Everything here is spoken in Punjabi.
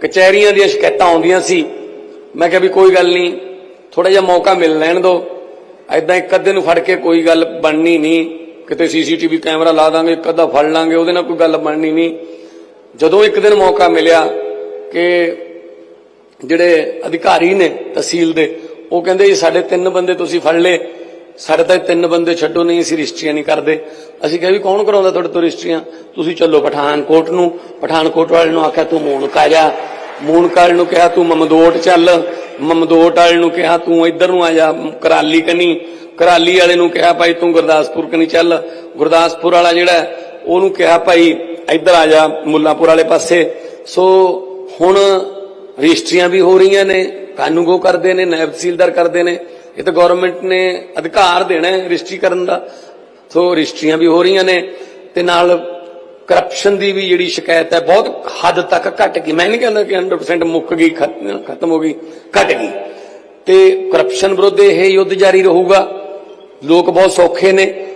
ਕਚਹਿਰੀਆਂ ਦੀਆਂ ਸ਼ਿਕਾਇਤਾਂ ਆਉਂਦੀਆਂ ਸੀ। ਮੈਂ ਕਿਹਾ ਵੀ ਕੋਈ ਗੱਲ ਨਹੀਂ ਥੋੜਾ ਜਿਹਾ ਮੌਕਾ ਮਿਲ ਲੈਣ ਦਿਓ ਐਦਾਂ ਇੱਕ ਅੱਧੇ ਨੂੰ ਫੜ ਕੇ ਕੋਈ ਗੱਲ ਬਣਨੀ ਨਹੀਂ। ਕਿਤੇ ਸੀਸੀਟੀਵੀ ਕੈਮਰਾ ਲਾ ਦਾਂਗੇ, ਇੱਕ ਅੱਧਾ ਫੜ ਲਾਂਗੇ, ਉਹਦੇ ਨਾਲ ਕੋਈ ਗੱਲ ਬਣਨੀ ਨਹੀਂ। ਜਦੋਂ ਇੱਕ ਦਿਨ ਮੌਕਾ ਮਿਲਿਆ ਕਿ ਜਿਹੜੇ ਅਧਿਕਾਰੀ ਨੇ ਤਹਿਸੀਲ ਦੇ, ਉਹ ਕਹਿੰਦੇ ਜੀ, ਸਾਡੇ ਤਿੰਨ ਬੰਦੇ ਤੁਸੀਂ ਫੜ ਲਏ। ਸਾਡੇ ਤਾਂ ਇਹ ਤਿੰਨ ਬੰਦੇ ਛੱਡੋ, ਨਹੀਂ, ਅਸੀਂ ਰਜਿਸਟਰੀਆਂ ਨਹੀਂ ਕਰਦੇ। ਅਸੀਂ ਕਿਹਾ ਵੀ ਕੌਣ ਕਰਾਉਂਦਾ ਤੁਹਾਡੇ ਤੋਂ ਰਜਿਸਟਰੀਆਂ ਤੁਸੀਂ ਚੱਲੋ ਪਠਾਨਕੋਟ ਨੂੰ। ਪਠਾਨਕੋਟ ਵਾਲੇ ਨੂੰ ਆਖਿਆ, ਤੂੰ ਮੂਨਕਾ ਜਾ। ਮੂਨਕਾ ਨੂੰ ਕਿਹਾ ਤੂੰ ਮਮਦੋਟ ਚੱਲ, ਮਮਦੋਟ ਵਾਲੇ ਨੂੰ ਕਿਹਾ ਤੂੰ ਇੱਧਰ ਨੂੰ ਆ ਜਾ, ਕਰਾਲੀ ਕਨੀ ਕਰਾਲੀ ਵਾਲੇ ਨੂੰ ਕਿਹਾ ਭਾਈ ਤੂੰ ਗੁਰਦਾਸਪੁਰ ਕਨੀ ਚੱਲ? ਗੁਰਦਾਸਪੁਰ ਵਾਲਾ ਜਿਹੜਾ ਉਹਨੂੰ ਕਿਹਾ ਭਾਈ ਇੱਧਰ ਆ ਜਾ, ਮੁੱਲਾਪੁਰ ਵਾਲੇ ਪਾਸੇ। ਸੋ ਹੁਣ ਰਜਿਸਟਰੀਆਂ ਵੀ ਹੋ ਰਹੀਆਂ ਨੇ, ਕਾਨੂੰਗੋ ਕਰਦੇ ਨੇ, ਨਾਇਬ ਤਹਿਸੀਲਦਾਰ ਕਰਦੇ ਨੇ। ਇਹ ਤਾਂ ਗਵਰਨਮੈਂਟ ਨੇ ਅਧਿਕਾਰ ਦੇਣਾ ਹੈ ਰਜਿਸਟਰੀ ਕਰਨ ਦਾ। ਸੋ ਰਜਿਸਟਰੀਆਂ ਵੀ ਹੋ ਰਹੀਆਂ ਨੇ ਤੇ ਨਾਲ ਕਰਪਸ਼ਨ ਦੀ ਵੀ ਜਿਹੜੀ ਸ਼ਿਕਾਇਤ ਹੈ, ਬਹੁਤ ਹੱਦ ਤੱਕ ਘਟ ਗਈ। ਮੈਂ ਨਹੀਂ ਕਹਿੰਦਾ ਕਿ 100% ਮੁੱਕ ਗਈ ਖਤਮ ਹੋ ਗਈ, ਘਟ ਗਈ। ਤੇ ਕਰਪਸ਼ਨ ਵਿਰੁੱਧ ਇਹ ਯੁੱਧ ਜਾਰੀ ਰਹੂਗਾ। ਲੋਕ ਬਹੁਤ ਸੌਖੇ ਨੇ।